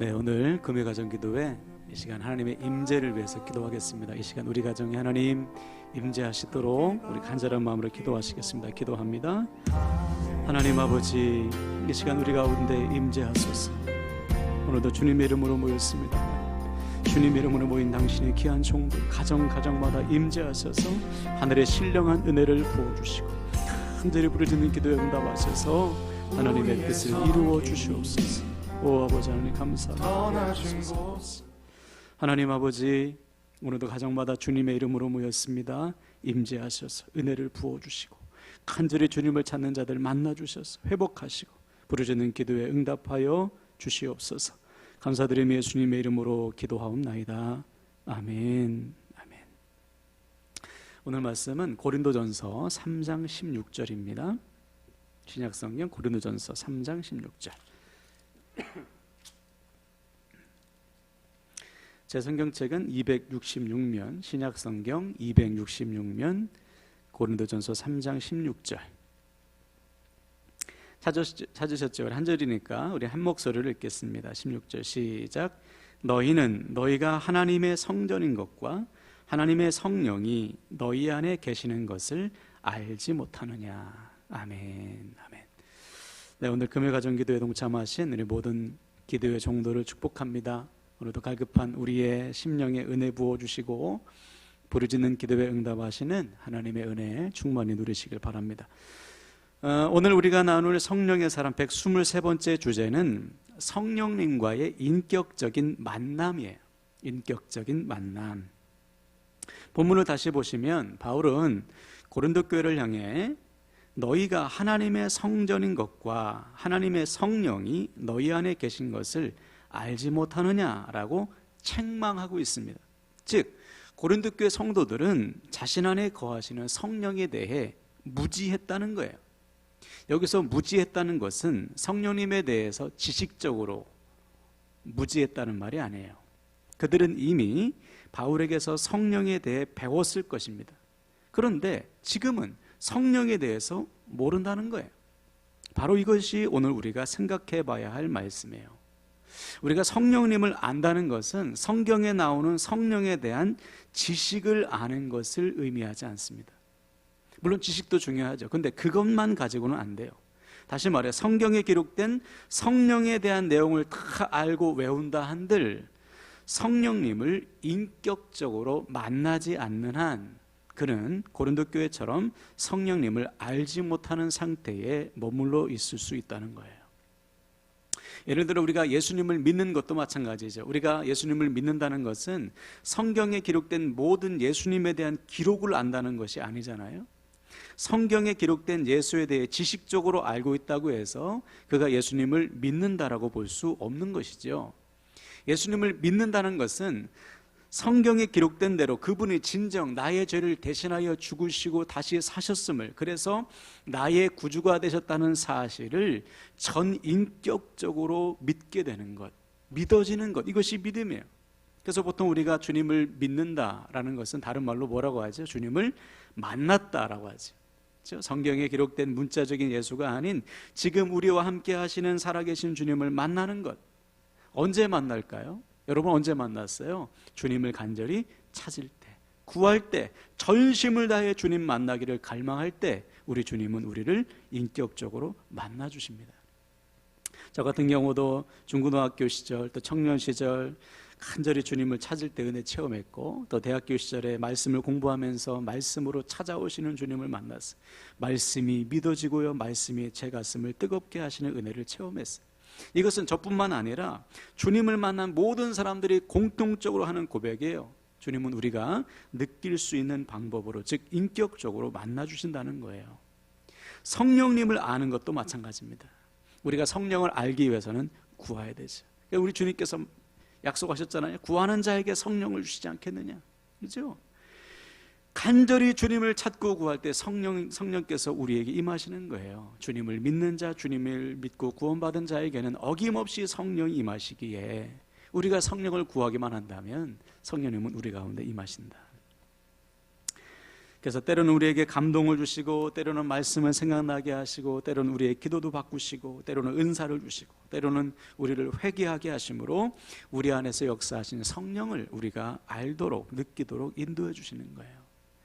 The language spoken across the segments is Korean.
네, 오늘 금요 가정 기도회 이 시간 하나님의 임재를 위해서 기도하겠습니다. 이 시간 우리 가정에 하나님 임재하시도록 우리 간절한 마음으로 기도하시겠습니다. 기도합니다. 하나님 아버지, 이 시간 우리 가운데 임재하소서. 오늘도 주님의 이름으로 모였습니다. 주님 이름으로 모인 당신의 귀한 종들 가정 가정마다 임재하셔서 하늘의 신령한 은혜를 부어 주시고 간절히 부르짖는 기도에 응답하셔서 하나님의 뜻을 이루어 주시옵소서. 오 아버지 하나님 감사합니다. 하나님 아버지 오늘도 가정마다 주님의 이름으로 모였습니다. 임재하셔서 은혜를 부어 주시고 간절히 주님을 찾는 자들 만나 주셔서 회복하시고 부르짖는 기도에 응답하여 주시옵소서. 감사드리며 예수님의 이름으로 기도하옵나이다. 아멘. 아멘. 오늘 말씀은 고린도전서 3장 16절입니다. 신약성경 고린도전서 3장 16절. 제 성경책은 266면 신약 성경 266면 고린도전서 3장 16절. 찾으셨, 찾으셨죠? 한 절이니까 우리 한 목소리를 읽겠습니다. 16절 시작. 너희는 너희가 하나님의 성전인 것과 하나님의 성령이 너희 안에 계시는 것을 알지 못하느냐. 아멘. 아멘. 네, 오늘 금요 가정 기도에 동참하신 우리 모든 기도의 종도를 축복합니다. 오늘도 갈급한 우리의 심령에 은혜 부어 주시고 부르짖는 기도에 응답하시는 하나님의 은혜 충만히 누리시길 바랍니다. 어, 오늘 우리가 나눌 성령의 사람 123번째 주제는 성령님과의 인격적인 만남이에요. 인격적인 만남. 본문을 다시 보시면 바울은 고린도 교회를 향해 너희가 하나님의 성전인 것과 하나님의 성령이 너희 안에 계신 것을 알지 못하느냐라고 책망하고 있습니다. 즉 고린도 교회 성도들은 자신 안에 거하시는 성령에 대해 무지했다는 거예요. 여기서 무지했다는 것은 성령님에 대해서 지식적으로 무지했다는 말이 아니에요. 그들은 이미 바울에게서 성령에 대해 배웠을 것입니다. 그런데 지금은 성령에 대해서 모른다는 거예요. 바로 이것이 오늘 우리가 생각해 봐야 할 말씀이에요. 우리가 성령님을 안다는 것은 성경에 나오는 성령에 대한 지식을 아는 것을 의미하지 않습니다. 물론 지식도 중요하죠. 근데 그것만 가지고는 안 돼요. 다시 말해 성경에 기록된 성령에 대한 내용을 다 알고 외운다 한들 성령님을 인격적으로 만나지 않는 한 그는 고린도 교회처럼 성령님을 알지 못하는 상태에 머물러 있을 수 있다는 거예요. 예를 들어 우리가 예수님을 믿는 것도 마찬가지죠. 우리가 예수님을 믿는다는 것은 성경에 기록된 모든 예수님에 대한 기록을 안다는 것이 아니잖아요. 성경에 기록된 예수에 대해 지식적으로 알고 있다고 해서 그가 예수님을 믿는다라고 볼 수 없는 것이죠. 예수님을 믿는다는 것은 성경에 기록된 대로 그분이 진정 나의 죄를 대신하여 죽으시고 다시 사셨음을 그래서 나의 구주가 되셨다는 사실을 전 인격적으로 믿게 되는 것, 믿어지는 것 이것이 믿음이에요. 그래서 보통 우리가 주님을 믿는다라는 것은 다른 말로 뭐라고 하죠? 주님을 만났다라고 하죠. 성경에 기록된 문자적인 예수가 아닌 지금 우리와 함께 하시는 살아계신 주님을 만나는 것. 언제 만날까요? 여러분 언제 만났어요? 주님을 간절히 찾을 때, 구할 때, 전심을 다해 주님 만나기를 갈망할 때 우리 주님은 우리를 인격적으로 만나 주십니다. 저 같은 경우도 중고등학교 시절 또 청년 시절 간절히 주님을 찾을 때 은혜 체험했고 또 대학교 시절에 말씀을 공부하면서 말씀으로 찾아오시는 주님을 만났어. 말씀이 믿어지고요. 말씀이 제 가슴을 뜨겁게 하시는 은혜를 체험했어요. 이것은 저뿐만 아니라 주님을 만난 모든 사람들이 공통적으로 하는 고백이에요. 주님은 우리가 느낄 수 있는 방법으로 즉 인격적으로 만나 주신다는 거예요. 성령님을 아는 것도 마찬가지입니다. 우리가 성령을 알기 위해서는 구해야 되죠. 그러니까 우리 주님께서 약속하셨잖아요. 구하는 자에게 성령을 주시지 않겠느냐. 그죠? 간절히 주님을 찾고 구할 때 성령 성령께서 우리에게 임하시는 거예요. 주님을 믿는 자, 주님을 믿고 구원받은 자에게는 어김없이 성령이 임하시기에 우리가 성령을 구하기만 한다면 성령님은 우리 가운데 임하신다. 그래서 때로는 우리에게 감동을 주시고 때로는 말씀을 생각나게 하시고 때로는 우리의 기도도 바꾸시고 때로는 은사를 주시고 때로는 우리를 회개하게 하심으로 우리 안에서 역사하시는 성령을 우리가 알도록 느끼도록 인도해 주시는 거예요.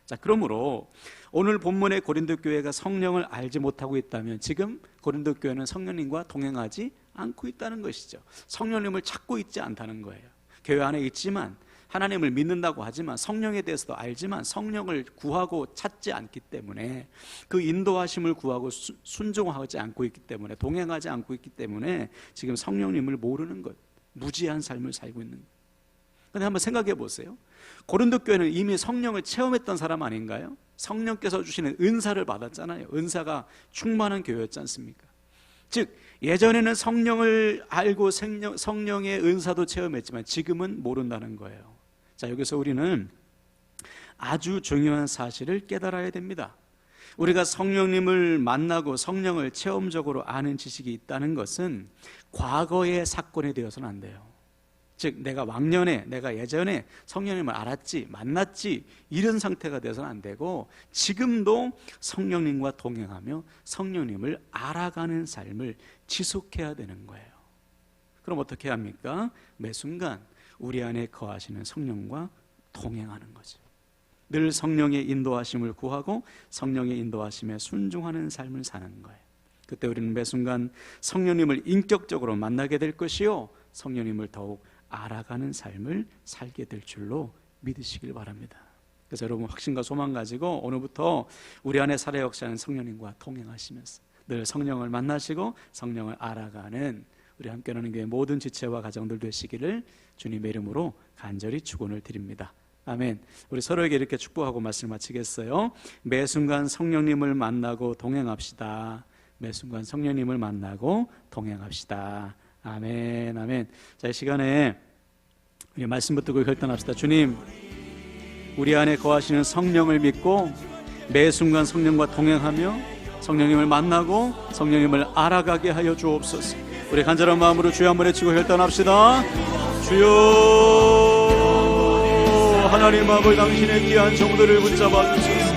자, 그러므로 오늘 본문의 고린도 교회가 성령을 알지 못하고 있다면 지금 고린도 교회는 성령님과 동행하지 않고 있다는 것이죠. 성령님을 찾고 있지 않다는 거예요. 교회 안에 있지만 하나님을 믿는다고 하지만 성령에 대해서도 알지만 성령을 구하고 찾지 않기 때문에 그 인도하심을 구하고 수- 순종하지 않고 있기 때문에 동행하지 않고 있기 때문에 지금 성령님을 모르는 것, 무지한 삶을 살고 있는 것. 근데 한번 생각해 보세요. 고린도 교회는 이미 성령을 체험했던 사람 아닌가요? 성령께서 주시는 은사를 받았잖아요. 은사가 충만한 교회였지 않습니까? 즉 예전에는 성령을 알고 생명- 성령의 은사도 체험했지만 지금은 모른다는 거예요. 자 여기서 우리는 아주 중요한 사실을 깨달아야 됩니다. 우리가 성령님을 만나고 성령을 체험적으로 아는 지식이 있다는 것은 과거의 사건이 되어서는 안 돼요. 즉 내가 왕년에 내가 예전에 성령님을 알았지 만났지 이런 상태가 돼서는 안 되고 지금도 성령님과 동행하며 성령님을 알아가는 삶을 지속해야 되는 거예요. 그럼 어떻게 합니까? 매 순간 우리 안에 거하시는 성령과 동행하는 거죠. 늘 성령의 인도하심을 구하고 성령의 인도하심에 순종하는 삶을 사는 거예요. 그때 우리는 매 순간 성령님을 인격적으로 만나게 될 것이요 성령님을 더욱 알아가는 삶을 살게 될 줄로 믿으시길 바랍니다. 그래서 여러분 확신과 소망 가지고 오늘부터 우리 안에 살아 역사하는 성령님과 동행하시면서 늘 성령을 만나시고 성령을 알아가는 우리 함께 하는 교회 모든 지체와 가정들 되시기를 주님의 이름으로 간절히 축원을 드립니다. 아멘. 우리 서로에게 이렇게 축복하고 말씀 마치겠어요. 매 순간 성령님을 만나고 동행합시다. 매 순간 성령님을 만나고 동행합시다. 아멘, 아멘. 자, 이 시간에 우리 말씀 붙들고 결단합시다. 주님, 우리 안에 거하시는 성령을 믿고 매 순간 성령과 동행하며 성령님을 만나고 성령님을 알아가게 하여 주옵소서. 우리 간절한 마음으로 주여 한번 외치고 결단합시다. 주여 하나님 아버지 당신의 귀한 정들을 붙잡아 주소서.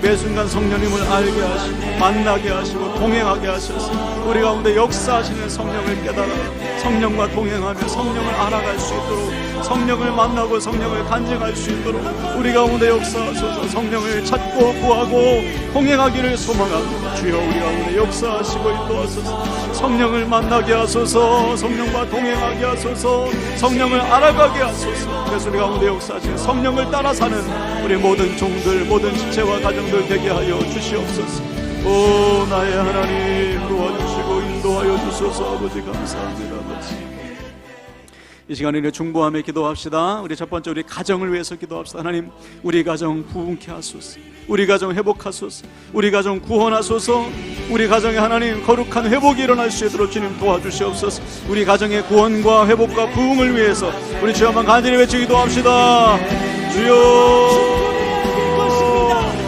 매 순간 성령님을 알게 하시고 만나게 하시고 동행하게 하셔서 우리 가운데 역사하시는 성령을 깨달아 성령과 동행하며 성령을 알아갈 수 있도록 성령을 만나고 성령을 간증할 수 있도록 우리 가운데 역사하소서. 성령을 찾고 구하고 동행하기를 소망합니다 주여 우리 가운데 역사하시고 인도하소서. 성령을 만나게 하소서. 성령과 동행하게 하소서. 성령을 알아가게 하소서. 그래서 우리 가운데 역사하시는 성령을 따라 사는 우리 모든 종들 모든 지체와 가정들 되게 하여 주시옵소서. 오 나의 하나님 도와주시고 인도하여 주소서 아버지 감사합니다 아버지 이 시간에 우리 중보함에 기도합시다. 우리 첫 번째 우리 가정을 위해서 기도합시다. 하나님, 우리 가정 부흥케 하소서. 우리 가정 회복하소서. 우리 가정 구원하소서. 우리 가정에 하나님 거룩한 회복이 일어날 수 있도록 주님 도와주시옵소서. 우리 가정의 구원과 회복과 부흥을 위해서 우리 주여 한번 간절히 외치 기도 합시다. 주여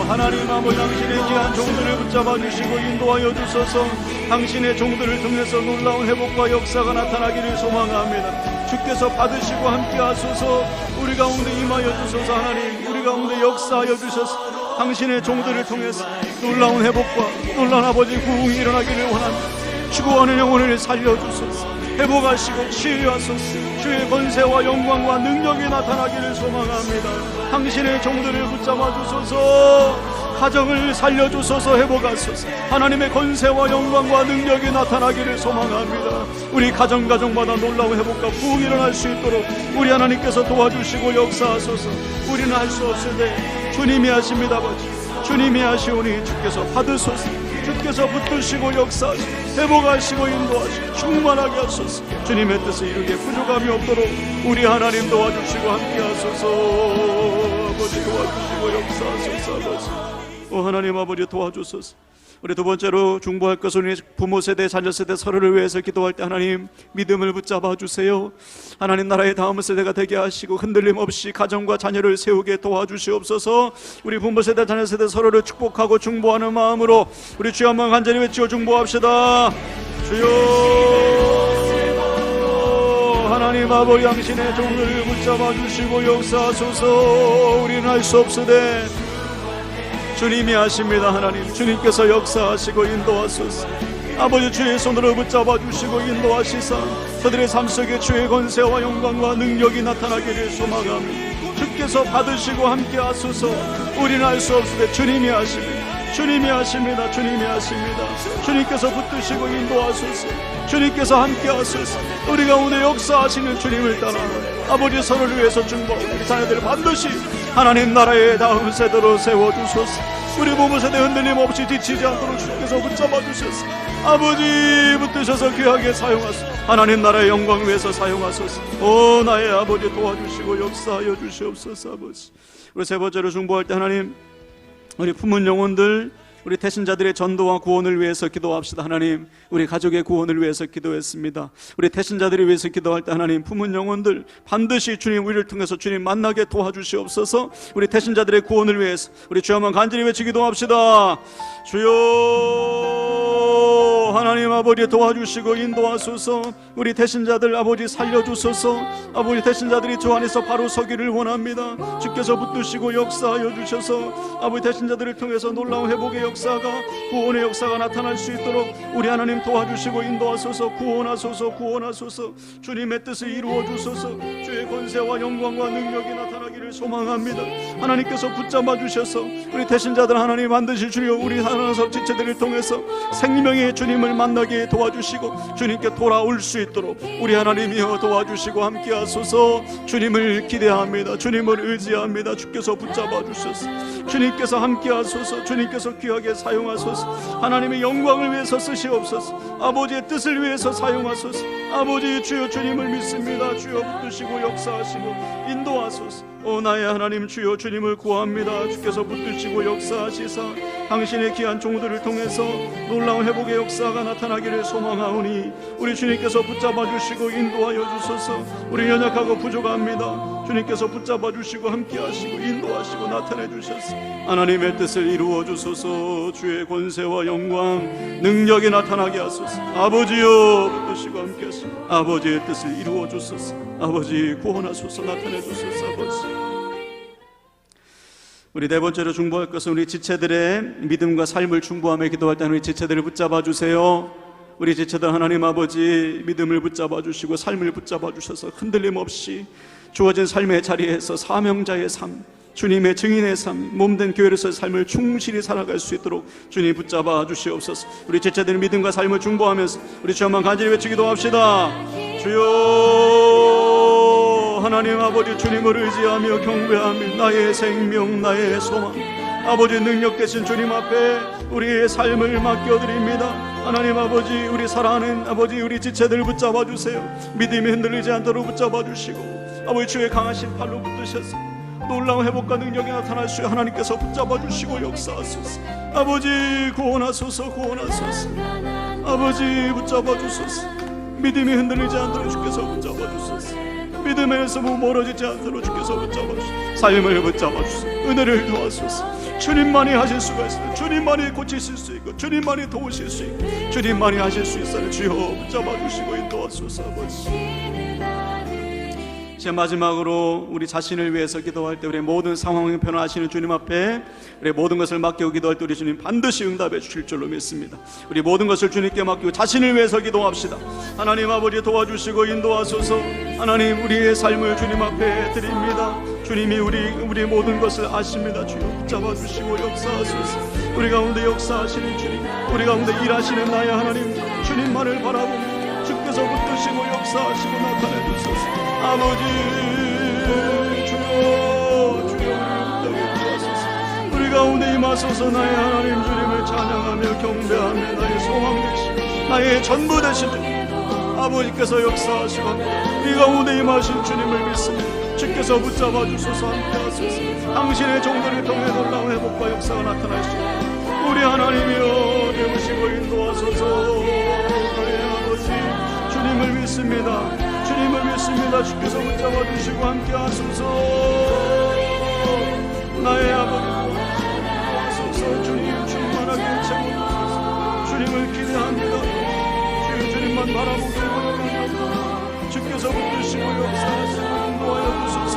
하나님 아버지 당신의 귀한 종들을 붙잡아 주시고 인도하여 주소서. 당신의 종들을 통해서 놀라운 회복과 역사가 나타나기를 소망합니다. 주께서 받으시고 함께 하소서. 우리 가운데 임하여 주소서. 하나님 우리 가운데 역사하여 주셔서. 당신의 종들을 통해서 놀라운 회복과 놀라운 아버지 구웅이 일어나기를 원합니다. 추구하는 영혼을 살려주소서 회복하시고 치유하소서. 주의 권세와 영광과 능력이 나타나기를 소망합니다. 당신의 종들을 붙잡아 주소서. 가정을 살려주소서. 회복하소서. 하나님의 권세와 영광과 능력이 나타나기를 소망합니다. 우리 가정 가정마다 놀라운 회복과 부흥이 일어날 수 있도록 우리 하나님께서 도와주시고 역사하소서. 우리는 할 수 없을 때 주님이 하십니다 아버지. 주님이 하시오니 주께서 받으소서 주께서 붙드시고 역사하시고 회복하시고 인도하시고 충만하게 하소서. 주님의 뜻을 이루기에 부족함이 없도록 우리 하나님 도와주시고 함께 하소서. 아버지 도와주시고 역사하소서. 아버지. 오 하나님 아버지 도와주소서 우리 두 번째로 중보할 것은 부모 세대, 자녀 세대 서로를 위해서 기도할 때 하나님 믿음을 붙잡아 주세요. 하나님 나라의 다음 세대가 되게 하시고 흔들림 없이 가정과 자녀를 세우게 도와주시옵소서. 우리 부모 세대, 자녀 세대 서로를 축복하고 중보하는 마음으로 우리 주여 한번 간절히 외치고 중보합시다. 주여 하나님 아버지 당신의 종들을 붙잡아 주시고 역사하소서 우리는 할수 없으되 주님이 하십니다. 하나님 주님께서 역사하시고 인도하소서. 아버지 주의 손으로 붙잡아 주시고 인도하시사 저들의 삶 속에 주의 권세와 영광과 능력이 나타나기를 소망하며 주께서 받으시고 함께 하소서. 우리는 알 수 없으되 주님이 하십니다. 주님이 하십니다. 주님이 하십니다. 주님께서 붙드시고 인도하소서. 주님께서 함께 하소서. 우리 가운데 역사하시는 주님을 따라 아버지 서로를 위해서 중보하고 우리 자녀들을 반드시 하나님 나라의 다음 세대로 세워주소서. 우리 몸을 세대 흔들림 없이 지치지 않도록 주께서 붙잡아 주셔서. 아버지 붙드셔서 귀하게 사용하소서. 하나님 나라의 영광 위해서 사용하소서. 오 나의 아버지 도와주시고 역사하여 주시옵소서 아버지. 우리 세 번째로 중보할 때 하나님 우리 품은 영혼들 우리 태신자들의 전도와 구원을 위해서 기도합시다. 하나님 우리 가족의 구원을 위해서 기도했습니다. 우리 태신자들을 위해서 기도할 때 하나님 품은 영혼들 반드시 주님 우리를 통해서 주님 만나게 도와주시옵소서. 우리 태신자들의 구원을 위해서 우리 주여 한번 간절히 외치 기도 합시다. 주여 하나님 아버지 도와주시고 인도하소서. 우리 태신자들 아버지 살려주소서. 아버지 태신자들이 주 안에서 바로 서기를 원합니다. 주께서 붙드시고 역사하여 주셔서 아버지 태신자들을 통해서 놀라운 회복의 역사가 구원의 역사가 나타날 수 있도록 우리 하나님 도와주시고 인도하소서 구원하소서 구원하소서. 주님의 뜻을 이루어 주소서. 주의 권세와 영광과 능력이 나타나기를 소망합니다. 하나님께서 붙잡아 주셔서 우리 태신자들 하나님 반드시 주여 우리 하나석 지체들을 통해서 생명의 주님 을 만나게 도와주시고 주님께 돌아올 수 있도록 우리 하나님이여 도와주시고 함께 하소서. 주님을 기대합니다. 주님을 의지합니다. 주께서 붙잡아 주셔서. 주님께서 함께 하소서. 주님께서 귀하게 사용하소서. 하나님의 영광을 위해서 쓰시옵소서. 아버지의 뜻을 위해서 사용하소서. 아버지 주여 주님을 믿습니다. 주여 붙드시고 역사하시고 인도하소서. 오 나의 하나님 주여 주님을 구합니다. 주께서 붙드시고 역사하시사 당신의 귀한 종들을 통해서 놀라운 회복의 역사가 나타나기를 소망하오니 우리 주님께서 붙잡아 주시고 인도하여 주소서. 우리 연약하고 부족합니다. 주님께서 붙잡아 주시고 함께 하시고 인도하시고 나타내 주셔서 하나님의 뜻을 이루어 주소서. 주의 권세와 영광 능력이 나타나게 하소서. 아버지여 붙드시고 함께 하시고 아버지의 뜻을 이루어 주소서. 아버지 구원하소서. 나타내 주소서 아버지 우리 네 번째로 중보할 것은 우리 지체들의 믿음과 삶을 중보하며 기도할 때는 우리 지체들을 붙잡아 주세요. 우리 지체들 하나님 아버지 믿음을 붙잡아 주시고 삶을 붙잡아 주셔서 흔들림 없이 주어진 삶의 자리에서 사명자의 삶, 주님의 증인의 삶, 몸된 교회로서의 삶을 충실히 살아갈 수 있도록 주님 붙잡아 주시옵소서. 우리 지체들의 믿음과 삶을 중보하면서 우리 주여만 간절히 외치기도 합시다. 주여 하나님 아버지 주님을 의지하며 경배하며 나의 생명 나의 소망. 아버지 능력 되신 주님 앞에 우리의 삶을 맡겨드립니다. 하나님 아버지 우리 사랑하는 아버지 우리 지체들 붙잡아 주세요. 믿음이 흔들리지 않도록 붙잡아 주시고 아버지 주의 강하신 팔로 붙드셔서 놀라운 회복과 능력이 나타날 수 하나님께서 붙잡아 주시고 역사하소서. 아버지 구원하소서 구원하소서. 아버지 붙잡아 주소서. 믿음이 흔들리지 않도록 주께서 붙잡아 주소서 믿음에서 멀어지지 않도록 주께서 붙잡아 주소서 삶을 붙잡아 주소서 은혜를 도와주소서. 주님만이 하실 수가 있어요 주님만이 고치실 수 있고 주님만이 도우실 수 있고 주님만이 하실 수 있어요 주여 붙잡아 주시고 인도하소서 아버지 제 마지막으로 우리 자신을 위해서 기도할 때 우리 모든 상황을 변화하시는 주님 앞에 우리 모든 것을 맡기고 기도할 때 우리 주님 반드시 응답해 주실 줄로 믿습니다. 우리 모든 것을 주님께 맡기고 자신을 위해서 기도합시다. 하나님 아버지 도와주시고 인도하소서. 하나님 우리의 삶을 주님 앞에 드립니다. 주님이 우리 우리 모든 것을 아십니다. 주여 붙잡아 주시고 역사하소서. 우리 가운데 역사하시는 주님, 우리 가운데 일하시는 나의 하나님 주님만을 주 붙드시고 역사하시고 나타내 주소서. 아버지 주여 주여 붙들게 구하소서. 우리 가운데 임하소서. 나의 하나님 주님을 찬양하며 경배하며 나의 소망 되시고 나의 전부 되신 주님 아버지께서 역사하시고 우리 가운데 임하신 주님을 믿습니다. 주께서 붙잡아 주소서. 함께 하소서. 당신의 종들을 통해 놀라운 회복과 역사가 나타나시고 우리 하나님이여 되우시고 인도하소서 주님을 믿습니다 주님을 믿습니다. 주께서 붙잡아 주시고 함께 하소서. 나의 아버지 하소서 주님 충만하게 채워주소서. 주님을 기대합니다. 주여 주님만 바라보게 원합니다. 주께서 붙드시고 역사하시고 인도하여 주소서.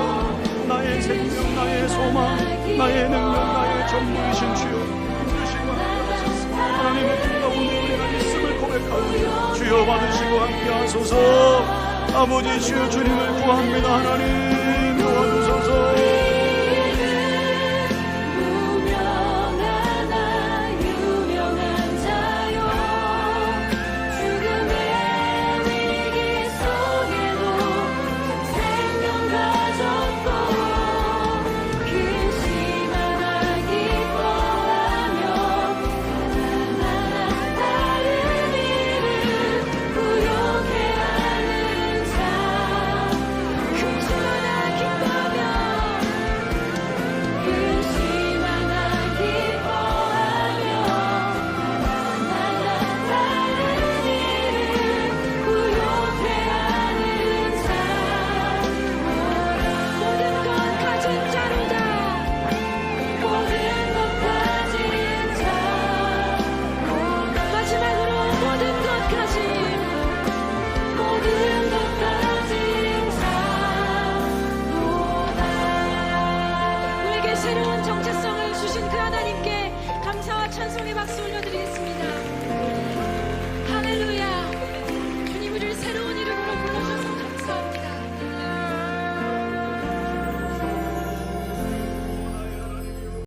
나의 생명, 나의 소망, 나의 능력, 주여 받으시고 함께 하소서. 아버지 주여 주님을 구합니다. 하나님 도와주소서.